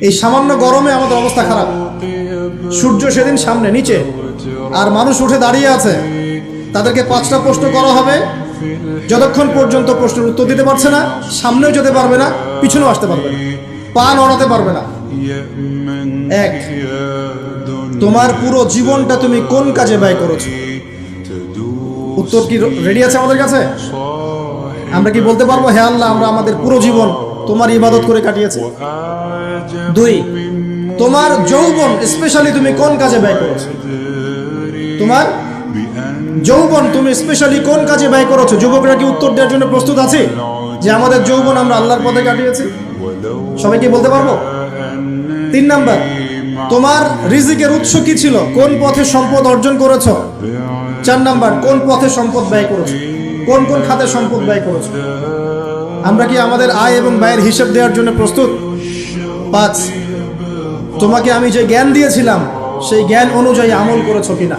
এই সামান্য গরমে আমাদের অবস্থা খারাপ। সূর্য সেদিন সামনে, নিচে। আর মানুষ উঠে দাঁড়িয়ে আছে। তাদেরকে পাঁচটা প্রশ্ন করা হবে। যতক্ষণ পর্যন্ত প্রশ্নের উত্তর দিতে পারছে না, সামনেও যেতে পারবে না, পিছনেও আসতে পারবে না। পা নড়াতে পারবে না। এক, তোমার পুরো জীবনটা তুমি কোন কাজে ব্যয় করেছ? উত্তর কি রেডি আছে আমাদের কাছে? আমরা কি বলতে পারব? হে আল্লাহ, আমরা আমাদের পুরো জীবন তোমার ইবাদত করে কাটিয়েছি। দুই, তোমার যৌবন স্পেশালি তুমি কোন কাজে ব্যয় করেছ? তোমার যৌবন, তুমি স্পেশালি কোন কাজে ব্যয় করেছ? যুবকরা কি উত্তর দেওয়ার জন্য প্রস্তুত আছে? যে আমাদের যৌবন আমরা আল্লাহর পথে কাটিয়েছি? সবাই কি বলতে পারব? তিন নাম্বার, তোমার রিজিকের উৎস কি ছিল? কোন পথে সম্পদ অর্জন করেছ? চার নাম্বার, কোন পথে সম্পদ ব্যয় করেছ? কোন কোন খাতে সম্পদ ব্যয় করেছ? আমরা কি আমাদের আয় এবং ব্যয়ের হিসাব দেওয়ার জন্য প্রস্তুত? পাঁচ, তোমাকে আমি যে জ্ঞান দিয়েছিলাম, সেই জ্ঞান অনুযায়ী আমল করেছ কিনা?